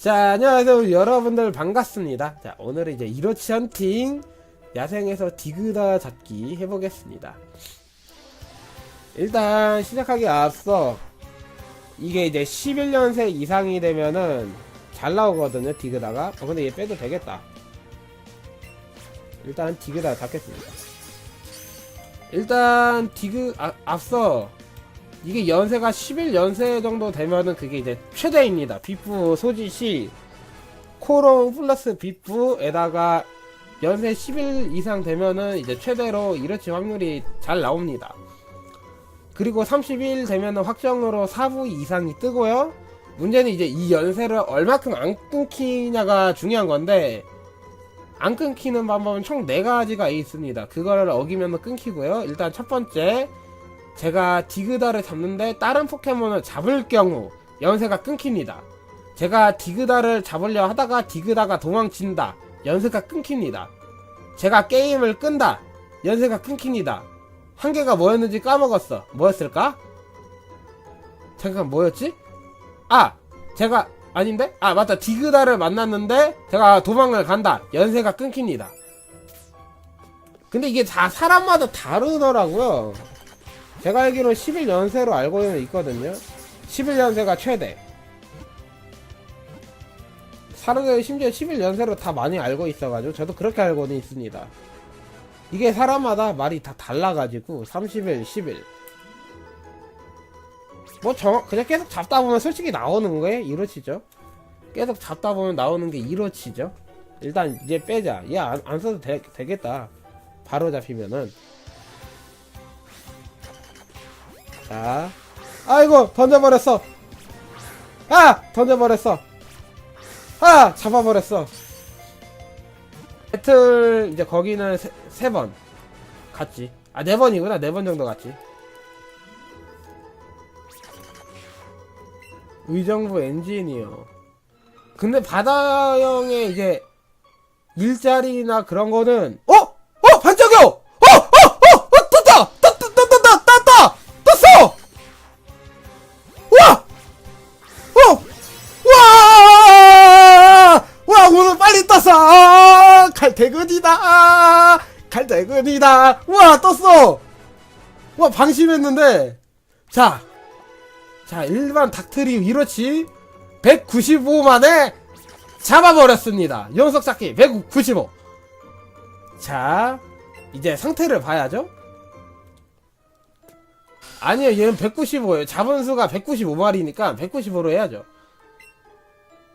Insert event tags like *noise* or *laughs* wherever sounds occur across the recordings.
자, 안녕하세요. 여러분들 반갑습니다. 자, 오늘은 이제 이로치 헌팅 야생에서 디그다 잡기 해보겠습니다. 일단 시작하기 앞서 이게 이제 11년생 이상이 되면은 잘 나오거든요, 디그다가. 어, 근데 얘 빼도 되겠다. 일단 디그다 잡겠습니다. 일단 디그 아, 앞서 이게 연세가 11연세 정도 되면은 그게 이제 최대입니다. 비프 소지 시 코롱 플러스 비프에다가 연세 11 이상 되면은 이제 최대로 이렇지 확률이 잘 나옵니다. 그리고 31 되면은 확정으로 4부 이상이 뜨고요. 문제는 이제 이 연세를 얼마큼 안 끊기냐가 중요한 건데 안 끊기는 방법은 총 4가지가 있습니다. 그거를 어기면 끊기고요. 일단 첫 번째 제가 디그다를 잡는데 다른 포켓몬을 잡을 경우 연세가 끊깁니다. 제가 디그다를 잡으려 하다가 디그다가 도망친다. 연세가 끊깁니다. 제가 게임을 끈다. 연세가 끊깁니다. 한 개가 뭐였는지 까먹었어. 뭐였을까? 잠깐 뭐였지? 아! 제가 아닌데? 아 맞다 디그다를 만났는데 제가 도망을 간다. 연세가 끊깁니다. 근데 이게 다 사람마다 다르더라고요. 제가 알기로 11연세로 알고는 있거든요. 11연세가 최대. 사람들이 심지어 11연세로 다 많이 알고 있어가지고 저도 그렇게 알고는 있습니다. 이게 사람마다 말이 다 달라가지고 30일, 10일. 뭐 정, 그냥 계속 잡다 보면 솔직히 나오는 거에 이렇지죠. 계속 잡다 보면 나오는 게 이렇지죠. 일단 이제 빼자. 얘안안 써도 되, 되겠다. 바로 잡히면은. 자. 아이고, 던져버렸어. 아! 던져버렸어. 아! 잡아버렸어. 배틀, 이제 거기는 세, 세 번. 갔지. 아, 네 번이구나. 네 번 정도 갔지. 의정부 엔지니어. 근데 바다형의 이제 일자리나 그런 거는 어? 어! 떴어! 아, 갈대근이다! 아, 갈대근이다! 와 떴어! 와 방심했는데 자 자, 일반 닥트리 이렇지 195 만에 잡아버렸습니다. 연속 잡기 195. 자, 이제 상태를 봐야죠. 아니요, 얘는 195예요. 잡은 수가 195마리니까 195로 해야죠.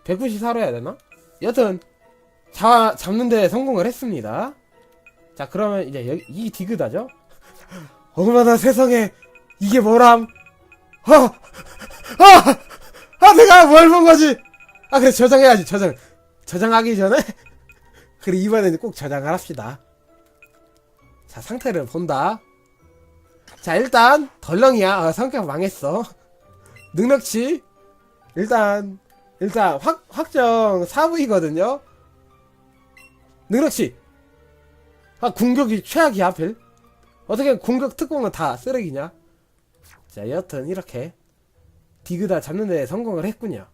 194로 해야 되나? 여튼 잡, 잡는데 성공을 했습니다. 자, 그러면 이제 여기, 이 디그다죠? *laughs* 얼마나 세상에 이게 뭐람? 아, 아, 아, 내가 뭘 본 거지? 아, 그래, 저장해야지, 저장. 저장하기 전에? *laughs* 그래, 이번에는 꼭 저장을 합시다. 자, 상태를 본다. 자, 일단, 덜렁이야. 아, 성격 망했어. *laughs* 능력치. 일단, 일단, 확, 확정 4부이거든요? 능력치. 아, 공격이 최악이야, 하필. 어떻게 공격 특공은 다 쓰레기냐? 자, 여튼, 이렇게. 디그다 잡는 데 성공을 했군요.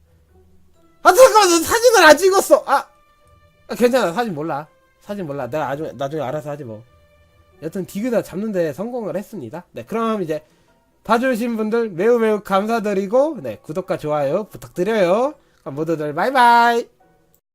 아, 잠깐만, 나 사진을 안 찍었어! 아! 아, 괜찮아, 사진 몰라. 사진 몰라. 내가 나중에, 나중에 알아서 하지 뭐. 여튼, 디그다 잡는 데 성공을 했습니다. 네, 그럼 이제, 봐주신 분들 매우 매우 감사드리고, 네, 구독과 좋아요 부탁드려요. 모두들 바이바이!